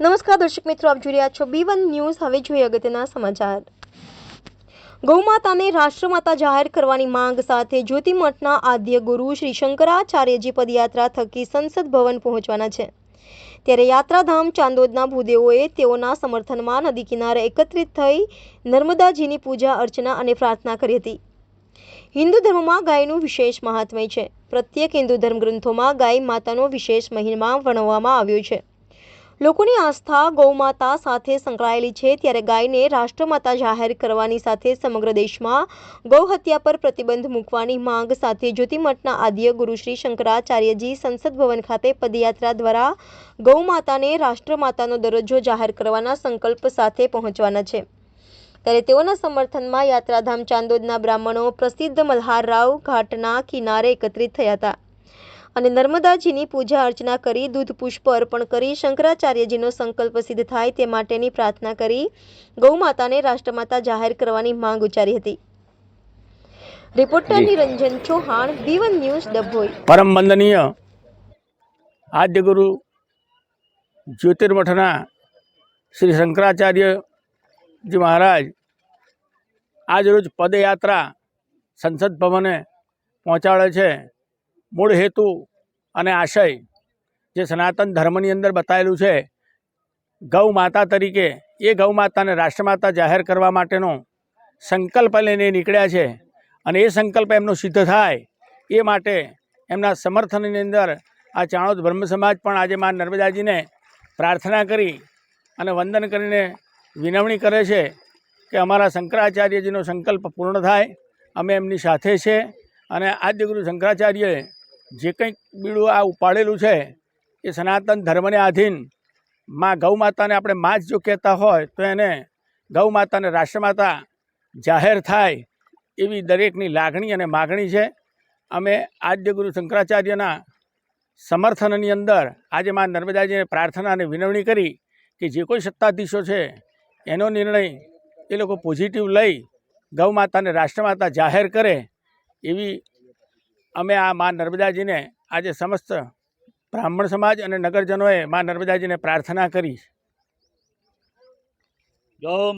નમસ્કાર દર્શક મિત્રો, આપ જોઈ રહ્યા છો બી વન ન્યૂઝ હવે જોઈએ અગત્યના સમાચાર. ગૌમાતાને રાષ્ટ્રમાતા જાહેર કરવાની માંગ સાથે જ્યોતિમઠના આદ્ય ગુરુ શ્રી શંકરાચાર્યજી પદયાત્રા થકી સંસદ ભવન પહોંચવાના છે. ત્યારે યાત્રાધામ ચાંદોદના ભૂદેવોએ તેઓના સમર્થનમાં નદી કિનારે એકત્રિત થઈ નર્મદાજીની પૂજા, અર્ચના અને પ્રાર્થના કરી હતી. હિન્દુ ધર્મમાં ગાયનું વિશેષ મહાત્મય છે. પ્રત્યેક હિન્દુ ધર્મગ્રંથોમાં ગાય માતાનો વિશેષ મહિમા વર્ણવવામાં આવ્યો છે. લોકોની આસ્થા ગૌમાતા સાથે સંકળાયેલી છે ત્યારે ગાયને રાષ્ટ્રમાતા જાહેર કરવાની સાથે સમગ્ર દેશમાં ગૌ હત્યા પર પ્રતિબંધ મૂકવાની માંગ સાથે જ્યોતિમઠના આદ્ય ગુરુ શ્રી શંકરાચાર્યજી સંસદ ભવન ખાતે પદયાત્રા દ્વારા ગૌમાતાને રાષ્ટ્રમાતાનો દરજ્જો જાહેર કરવાના સંકલ્પ સાથે પહોંચવાના છે. ત્યારે તેઓના સમર્થનમાં યાત્રાધામ ચાંદોદના બ્રાહ્મણો પ્રસિદ્ધ મલ્હારરાવ ઘાટના કિનારે એકત્રિત થયા હતા. અને નર્મદાજીની પૂજા અર્ચના કરી દૂધ પુષ્પ અર્પણ કરી શંકરાચાર્યજીનો સંકલ્પ સિદ્ધ થાય તે માટેની પ્રાર્થના કરી ગૌમાતાને રાષ્ટ્રમાતા જાહેર કરવાની માંગ ઉચ્ચારી હતી. Reporter Niranjan Chauhan B1 news Dabhoi. પરમ વંદનીય આદ્ય ગુરુ જ્યોતિર્મઠના શ્રી શંકરાચાર્યજી મહારાજ આજરોજ પદયાત્રા સંસદ ભવને પહોંચાડે છે. મૂળ હેતુ અને આશય જે સનાતન ધર્મની અંદર બતાવેલું છે, ગૌ માતા તરીકે, એ ગૌ માતાને રાષ્ટ્રમાતા જાહેર કરવા માટેનો સંકલ્પ લઈને નીકળ્યા છે અને એ સંકલ્પ એમનો સિદ્ધ થાય, એ માટે એમના સમર્થનની અંદર આ ચાણોદ બ્રહ્મ સમાજ પણ આજે મા નર્મદાજીને પ્રાર્થના કરી અને વંદન કરીને વિનવણી કરે છે કે અમારા શંકરાચાર્યજીનો સંકલ્પ પૂર્ણ થાય, અમે એમની સાથે છે અને આદ્યગુરુ શંકરાચાર્યએ જે કંઈક બીડું આ ઉપાડેલું છે, એ સનાતન ધર્મને આધીનમાં ગૌ માતાને આપણે માં જ જો કહેતા હોય, તો એને ગૌ માતાને રાષ્ટ્રમાતા જાહેર થાય એવી દરેકની લાગણી અને માગણી છે. અમે આદ્ય ગુરુ શંકરાચાર્યના સમર્થનની અંદર આજે મા નર્મદાજીને પ્રાર્થના અને વિનવણી કરી કે જે કોઈ સત્તાધીશો છે, એનો નિર્ણય એ લોકો પોઝિટિવ લઈ ગૌ માતાને રાષ્ટ્રમાતા જાહેર કરે એવી અમે આ મા નર્મદાજીને આજે સમસ્ત બ્રાહ્મણ સમાજ અને નગરજનોએ મા નર્મદાજીને પ્રાર્થના કરી ગૌ